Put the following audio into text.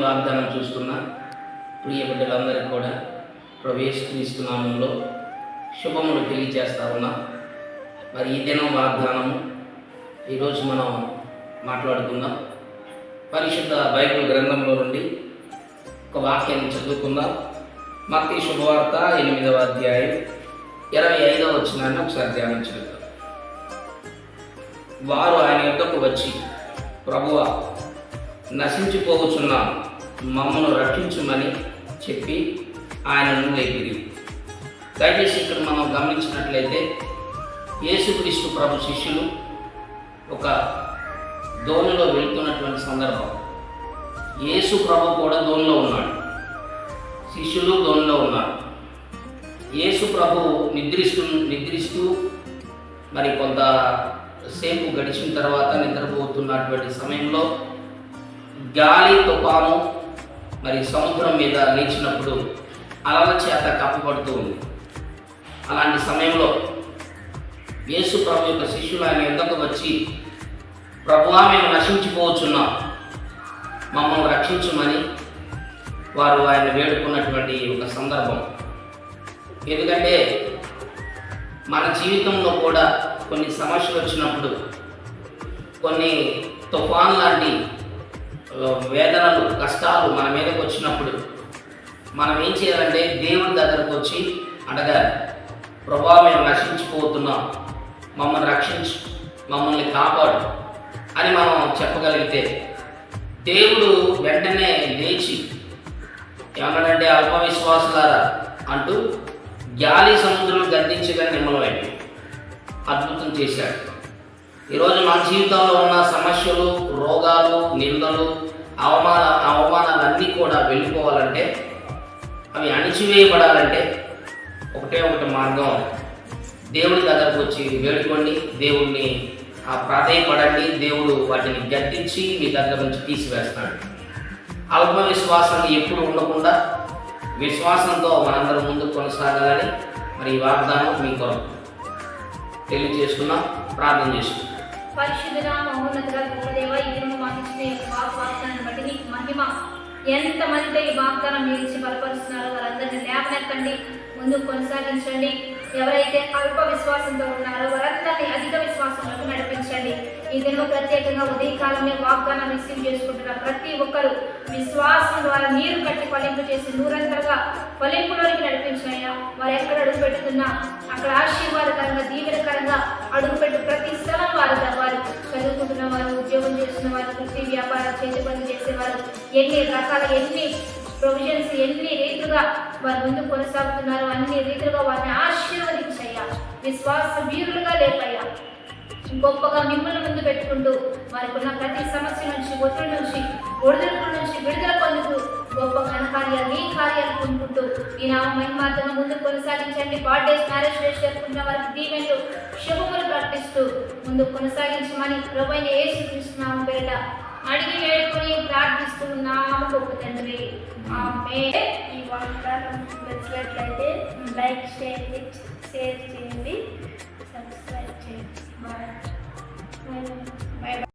వాగ్దానం చూస్తున్న ప్రియ బిడ్డలందరికీ కూడా ప్రవేశిస్తు నామంలో శుభములు తెలియజేస్తా ఉన్నా. మరి ఈ దినం వాగ్దానము ఈరోజు మనం మాట్లాడుకుందాం. పరిశుద్ధ బైబిల్ గ్రంథంలో నుండి ఒక వాక్యాన్ని చదువుకుందాం. మత్తి శుభవార్త ఎనిమిదవ అధ్యాయం ఇరవై ఐదవ వచ్చినాన్ని ఒకసారి ధ్యానించుకుందాం వారు ఆయన యొద్దకు వచ్చి ప్రభువ నశించిపోవచ్చున్నాం మమ్మను రక్షించమని చెప్పి ఆయనను లేపిరి దయచేసి ఇక్కడ మనం గమనించినట్లయితే యేసుక్రీస్తు ప్రభు శిష్యులు ఒక దోణిలో వెళ్తున్నటువంటి సందర్భం. యేసు ప్రభు కూడా ధోనిలో ఉన్నాడు. శిష్యులు ధోనిలో ఉన్నారు. యేసు ప్రభు నిద్రిస్తూ నిద్రిస్తూ మరి కొంత సేపు గడిచిన తర్వాత నిద్రపోతున్నటువంటి సమయంలో గాలి తుఫాను మరి సముద్రం మీద లేచినప్పుడు అలల చేత కప్పబడుతూ ఉంది. అలాంటి సమయంలో యేసు ప్రభు యొక్క శిష్యులు ఆయన ఎందుకు వచ్చి ప్రభువా మేము నశించిపోవచ్చున్నాం మమ్మల్ని రక్షించమని వారు ఆయన వేడుకున్నటువంటి ఒక సందర్భం. ఎందుకంటే మన జీవితంలో కూడా కొన్ని సమస్యలు వచ్చినప్పుడు కొన్ని తుఫాన్ లాంటి వేదనలు కష్టాలు మన మీదకి వచ్చినప్పుడు మనం ఏం చేయాలంటే దేవుని దగ్గరకు వచ్చి అడగాలి. ప్రభా మేము నశించిపోతున్నాం. మమ్మల్ని రక్షించు మమ్మల్ని కాపాడు అని మనం చెప్పగలిగితే దేవుడు వెంటనే లేచి ఏమన్నాడంటే అల్ప విశ్వాసులారా అంటూ గాలి సముద్రం గర్దించగా నిమ్మలమైంది అద్భుతం చేశాడు. ఈరోజు మన జీవితంలో ఉన్న సమస్యలు రోగాలు నిందలు అవమాన అవమానాలన్నీ కూడా వెళ్ళిపోవాలంటే అవి అణిచివేయబడాలంటే ఒకటే ఒకటి మార్గం దేవుడి దగ్గరకు వచ్చి వేడుకోండి దేవుడిని ఆ ప్రాధాయపడండి దేవుడు వాటిని గట్టించి మీ దగ్గర నుంచి తీసివేస్తాడు. అల్ప విశ్వాసాన్ని ఎప్పుడు ఉండకుండా విశ్వాసంతో మనందరం ముందుకు కొనసాగాలని మరి ఈ వాగ్దానం మీ కొరకు. తెలియజేసుకున్నాం ప్రార్థన చేసుకున్నాం మహోన్నతుల ఈ వాగ్దానాన్ని బట్టి నీకు మహిమ. ఎంతమంది ఈ వాగ్దానం మీరు ఇచ్చి బలపరుస్తున్నారో వారందరినీ లేపనెత్తండి ముందుకు కొనసాగించండి. ఎవరైతే అల్ప విశ్వాసంతో ఉన్నారో వారందరినీ అధిక విశ్వాసంలోకి నడిపించండి. ఈ దిన ప్రత్యేకంగా ఉదయకాలమే వాగ్దానం రిసీవ్ చేసుకుంటున్న ప్రతి ఒక్కరు విశ్వాసం ద్వారా నీరు కట్టి ఫలింపు చేసి నూరంతరగా ఫలింపులోనికి నడిపించాయా వారు ఎక్కడ అడుగు పెడుతున్నా అక్కడ ఆశీర్వాదకరంగా దీవెనకరంగా అడుగు చేస్తున్న వారు కృషి వ్యాపారం చేతి పనులు చేసేవారు ఎన్ని రకాల ఎన్ని ప్రొవిజన్స్ ఎన్ని రీతులుగా వారు ముందు కొనసాగుతున్నారు అన్ని రీతులుగా వారిని ఆశీర్వదించయ్యా. విశ్వాస వీరులుగా లేపయ్యా. గొప్పగా మిమ్మల్ని ముందు పెట్టుకుంటూ వారికి ఉన్న ప్రతి సమస్య నుంచి ఒత్తిడి నుంచి ఒడిదుడుకుల ఈ నామ మహిమార్గం ముందు కొనసాగించండి. బర్త్డేస్ మ్యారేజ్ డేస్ జరుపుకున్న వారికి దీవెనలు శుభములు ప్రకటిస్తూ ముందు కొనసాగించమని ప్రభుత్వ యేసు కృష్ణ పేరిట అడిగి వేడుకొని ప్రార్థిస్తూ నామ గొప్ప తండ్రి ఆమేన్. ఈ వాగ్దానం నచ్చినట్లయితే లైక్ చేయండి షేర్ చేయండి సబ్స్క్రైబ్ చేయండి. బాయ్. బాయ్